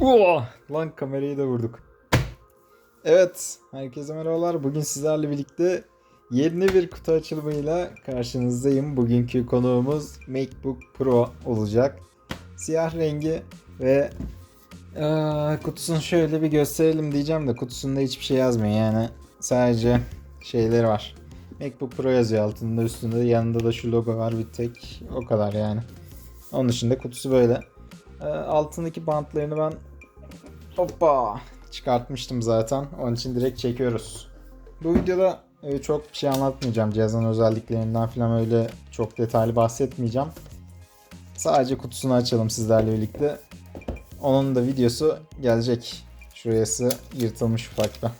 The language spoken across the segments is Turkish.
Oo, lan kamerayı da vurduk. Evet, herkese merhabalar. Bugün sizlerle birlikte yeni bir kutu açılımıyla karşınızdayım. Bugünkü konuğumuz MacBook Pro olacak. Siyah rengi ve eee, kutusunu şöyle bir gösterelim diyeceğim de kutusunda hiçbir şey yazmıyor yani. Sadece şeyleri var. MacBook Pro yazıyor altında üstünde yanında da şu logo var bir tek o kadar yani. Onun dışında kutusu böyle. Ee, altındaki bantlarını ben hoppa çıkartmıştım zaten. Onun için direkt çekiyoruz. Bu videoda e, çok bir şey anlatmayacağım. Cihazın özelliklerinden falan öyle çok detaylı bahsetmeyeceğim. Sadece kutusunu açalım sizlerle birlikte. Onun da videosu gelecek. Şurası yırtılmış ufakta.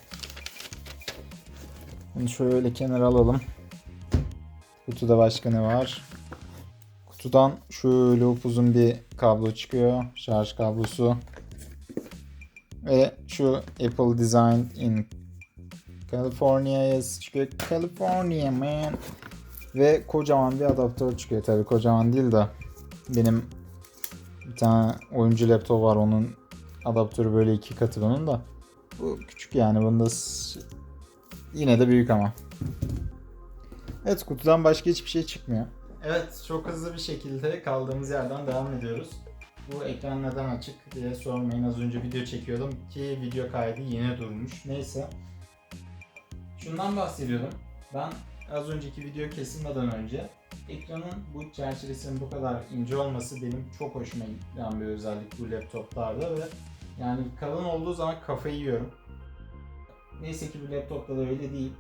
Bunu şöyle kenara alalım. Kutuda başka ne var? Kutudan şöyle upuzun bir kablo çıkıyor. Şarj kablosu. Ve şu Apple Design in California yazısı çıkıyor. California man. Ve kocaman bir adaptör çıkıyor. Tabii kocaman değil de benim bir tane oyuncu laptop var. Onun adaptörü böyle iki katı bunun da. Bu küçük yani. Bunda yine de büyük ama. Evet kutudan başka hiçbir şey çıkmıyor. Evet çok hızlı bir şekilde kaldığımız yerden devam ediyoruz. Bu ekran neden açık diye sormayın. Az önce video çekiyordum ki video kaydı yine durmuş. Neyse. Şundan bahsediyordum. Ben az önceki video kesilmeden önce ekranın bu çerçevesinin bu kadar ince olması benim çok hoşuma giden bir özellik bu laptoplarda ve yani kalın olduğu zaman kafayı yiyorum. Neyse ki bu laptopta da öyle değil.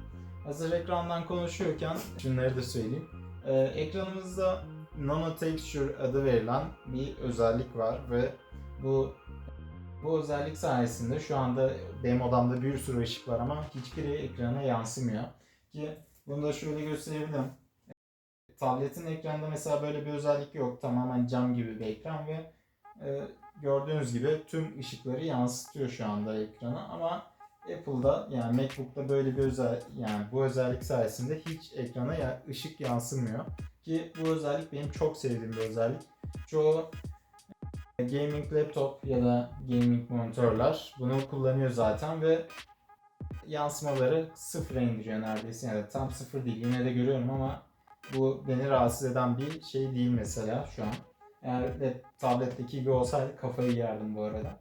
Hazır ekrandan konuşuyorken şunları da söyleyeyim. Ee, ekranımızda Nano Texture adı verilen bir özellik var ve bu bu özellik sayesinde şu anda benim odamda bir sürü ışık var ama hiçbiri ekrana yansımıyor. Ki bunu da şöyle gösterebilirim. Tabletin ekranda mesela böyle bir özellik yok. Tamamen cam gibi bir ekran ve e, gördüğünüz gibi tüm ışıkları yansıtıyor şu anda ekrana ama Apple'da yani MacBook'ta böyle bir özel yani bu özellik sayesinde hiç ekrana ya, ışık yansımıyor. Ki bu özellik benim çok sevdiğim bir özellik. Çoğu e, gaming laptop ya da gaming monitörler bunu kullanıyor zaten ve yansımaları sıfıra indiriyor neredeyse. Yani tam sıfır değil yine de görüyorum ama bu beni rahatsız eden bir şey değil mesela şu an. Eğer tabletteki gibi olsaydı kafayı yerdim bu arada.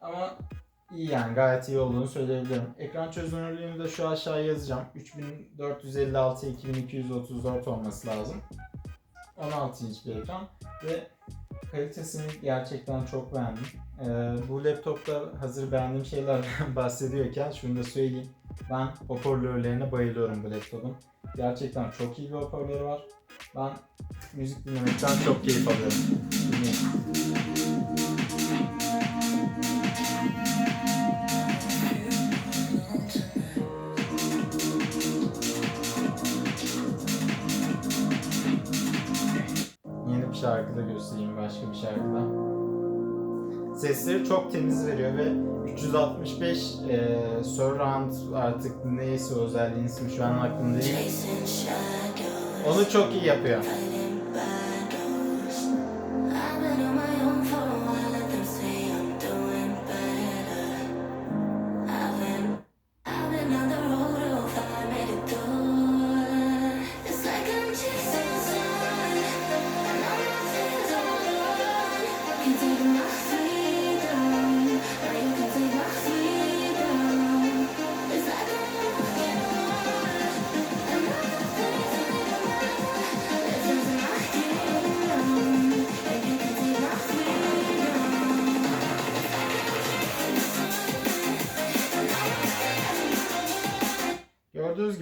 Ama iyi yani gayet iyi olduğunu söyleyebilirim. Ekran çözünürlüğünü de şu aşağıya yazacağım. 3456 2234 olması lazım. 16 inç bir ekran ve kalitesini gerçekten çok beğendim. Ee, bu laptopta hazır beğendiğim şeylerden bahsediyorken şunu da söyleyeyim. Ben hoparlörlerine bayılıyorum bu laptopun. Gerçekten çok iyi bir hoparlörü var. Ben müzik dinlemekten çok keyif alıyorum. Dinleyin. Şarkıda göstereyim başka bir şarkıda. Sesleri çok temiz veriyor ve 365 e, surround artık neyse o özelliğin ismi şu an aklımda değil. Onu çok iyi yapıyor.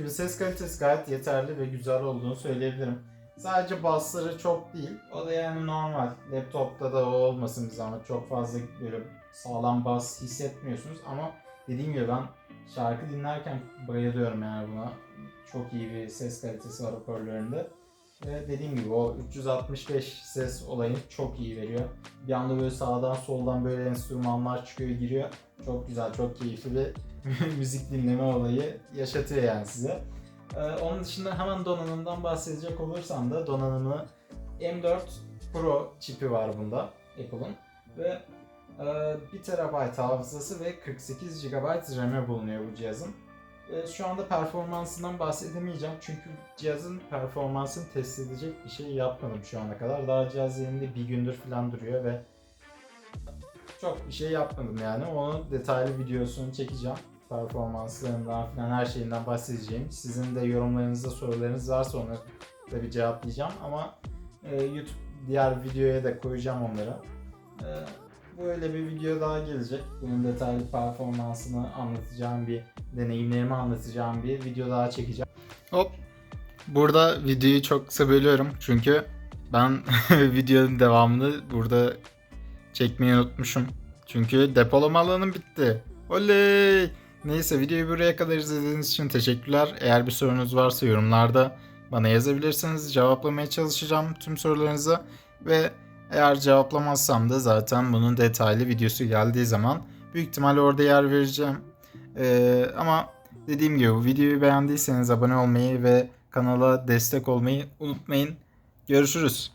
Gibi ses kalitesi gayet yeterli ve güzel olduğunu söyleyebilirim. Sadece bassları çok değil. O da yani normal. Laptopta da o olmasın bir zahmet. Çok fazla böyle sağlam bas hissetmiyorsunuz ama dediğim gibi ben şarkı dinlerken bayılıyorum yani buna. Çok iyi bir ses kalitesi var hoparlöründe. Ve dediğim gibi o 365 ses olayını çok iyi veriyor. Bir anda böyle sağdan soldan böyle enstrümanlar çıkıyor giriyor. Çok güzel, çok keyifli bir müzik dinleme olayı yaşatıyor yani size. Ee, onun dışında hemen donanımdan bahsedecek olursam da donanımı M4 Pro çipi var bunda Apple'ın ve Ee, 1 TB hafızası ve 48 GB RAM'i bulunuyor bu cihazın. Ee, Şu anda performansından bahsedemeyeceğim çünkü cihazın performansını test edecek bir şey yapmadım şu ana kadar. Daha cihaz elimde bir gündür falan duruyor ve çok bir şey yapmadım yani. Onu detaylı videosunu çekeceğim. Performanslarından falan her şeyinden bahsedeceğim. Sizin de yorumlarınızda sorularınız varsa onları da bir cevaplayacağım ama e, YouTube diğer videoya da koyacağım onları. E, böyle bir video daha gelecek. Bunun detaylı performansını anlatacağım bir deneyimlerimi anlatacağım bir video daha çekeceğim. Hop. Burada videoyu çok kısa bölüyorum çünkü ben videonun devamını burada çekmeyi unutmuşum. Çünkü depolama alanım bitti. Oley! Neyse videoyu buraya kadar izlediğiniz için teşekkürler. Eğer bir sorunuz varsa yorumlarda bana yazabilirsiniz. Cevaplamaya çalışacağım tüm sorularınızı. Ve eğer cevaplamazsam da zaten bunun detaylı videosu geldiği zaman büyük ihtimalle orada yer vereceğim. Ee, ama dediğim gibi bu videoyu beğendiyseniz abone olmayı ve kanala destek olmayı unutmayın. Görüşürüz.